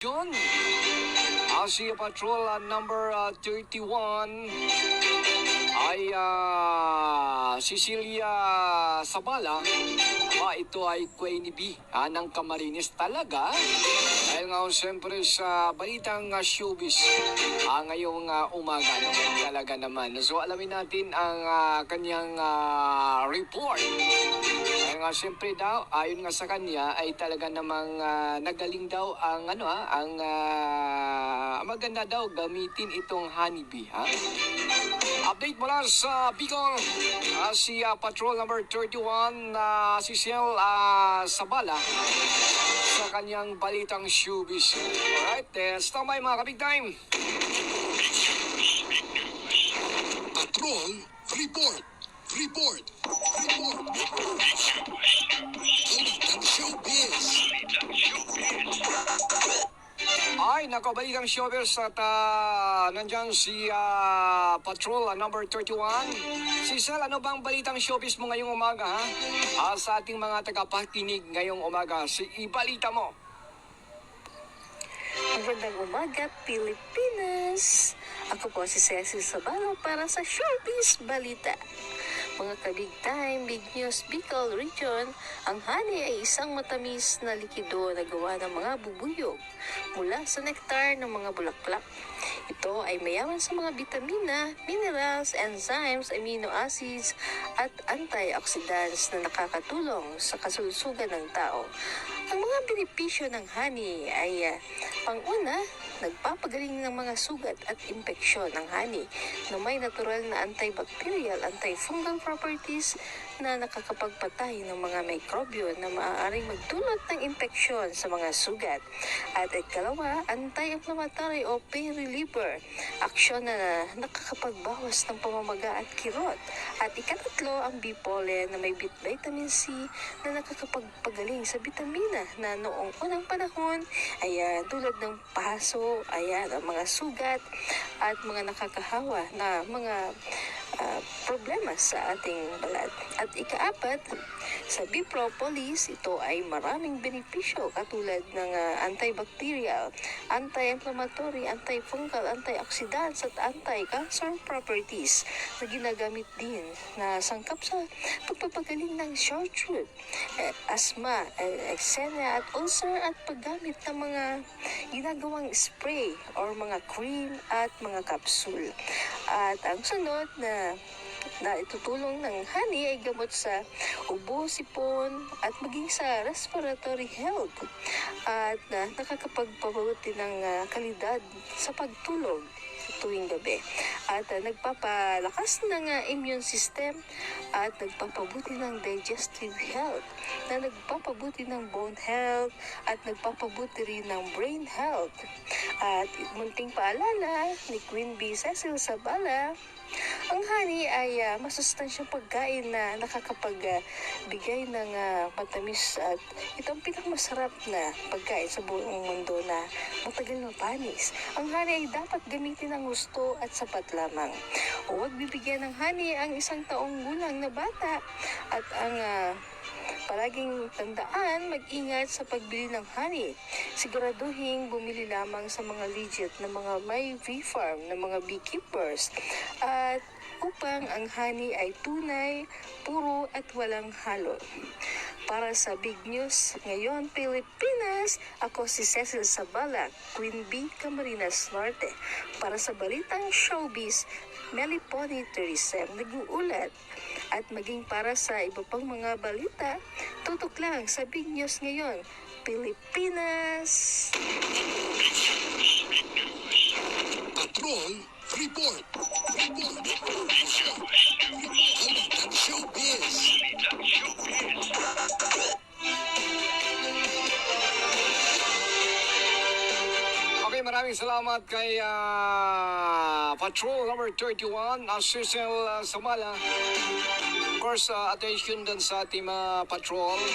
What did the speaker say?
John, Asia Patrol uh, number uh, 31 ay uh, Cecilia Sabala. Ah, ito ay Queenie B ah, ng Camarines talaga. Dahil nga siyempre sa balitang uh, showbiz ah, ngayong uh, umaga. No? Talaga naman. So alamin natin ang ah, kanyang ah, report. Dahil nga siyempre daw, ayon nga sa kanya, ay talaga namang ah, nagaling daw ang ano ha, ang ah, maganda daw gamitin itong honeybee ha. Update mula sa Bicol, ah, si ah, Patrol number 31 na si Ciel ah, Sabala sa kanyang balitang showbiz. Alright, uh, standby mga kabig time. Patrol, report, report, report. Balitang showbiz. Ay, nako, balitang showbiz at ah, nandyan si ah, Patrol ah, number 31. Si Sel, ano bang balitang showbiz mo ngayong umaga, ha? Ah, sa ating mga tagapakinig ngayong umaga, si ibalita mo. Magandang umaga, Pilipinas! Ako po si Cecil Sabalo para sa Showbiz Balita. Mga kabig time, big news, Bicol Region, ang honey ay isang matamis na likido na gawa ng mga bubuyog mula sa nektar ng mga bulaklak. Ito ay mayaman sa mga bitamina, minerals, enzymes, amino acids, at antioxidants na nakakatulong sa kasulsugan ng tao. Ang mga benepisyo ng honey ay ah, pang-una, nagpapagaling ng mga sugat at impeksyon ng honey na may natural na antibacterial, antifungal properties na nakakapagpatay ng mga mikrobyo na maaaring magdulot ng impeksyon sa mga sugat. At ikalawa, anti-inflammatory o pain reliever, aksyon na nakakapagbawas ng pamamaga at kirot. At ikatatlo, ang B-pollen na may vitamin C na nakakapagpagaling sa bitamina na noong unang panahon, ayan, tulad ng paso, ayan, ang mga sugat at mga nakakahawa na mga ah, problema sa ating balat. At ikaapat, sa B-propolis, ito ay maraming benepisyo katulad ng ah, antibacterial, anti-inflammatory, antifungal, antioxidants at anti-cancer properties na ginagamit din na sangkap sa pagpapagaling ng short throat, eh, asthma, eh, eczema at ulcer at paggamit ng mga ginagawang spray or mga cream at mga capsule. At ang sunod na na itutulong ng honey ay gamot sa ubo, sipon, at maging sa respiratory health. At na nakakapagpabuti ng ah, kalidad sa pagtulog tuwing gabi. At ah, nagpapalakas ng ah, immune system at nagpapabuti ng digestive health na nagpapabuti ng bone health at nagpapabuti rin ng brain health. At munting paalala ni Queen Bee Cecil Sabala, ang honey ay ah, masustansyang pagkain na nakakapagbigay ng ah, matamis at ito ang pinakamasarap na pagkain sa buong mundo na matagal mapanis. Ang honey ay dapat gamitin ng gusto at sapat lamang. Huwag bibigyan ng honey ang isang taong gulang na bata at ang ah, Palaging tandaan, mag-ingat sa pagbili ng honey. Siguraduhin bumili lamang sa mga legit na mga may V-farm na mga beekeepers. At upang ang honey ay tunay, puro at walang halo. Para sa Big News ngayon, Pilipinas, ako si Cecil Sabala, Queen Bee, Camarines Norte. Para sa Balitang Showbiz, Meliponi Teresem nag-uulat. At maging para sa iba pang mga balita, tutok lang sa Big News ngayon, Pilipinas! Patrol, report, report. Balitang showbiz. Okay, maraming salamat kay ah, Patrol number 31, uh, Cecil uh, Samala. Of course, ah, attention dun sa ating mga patrol.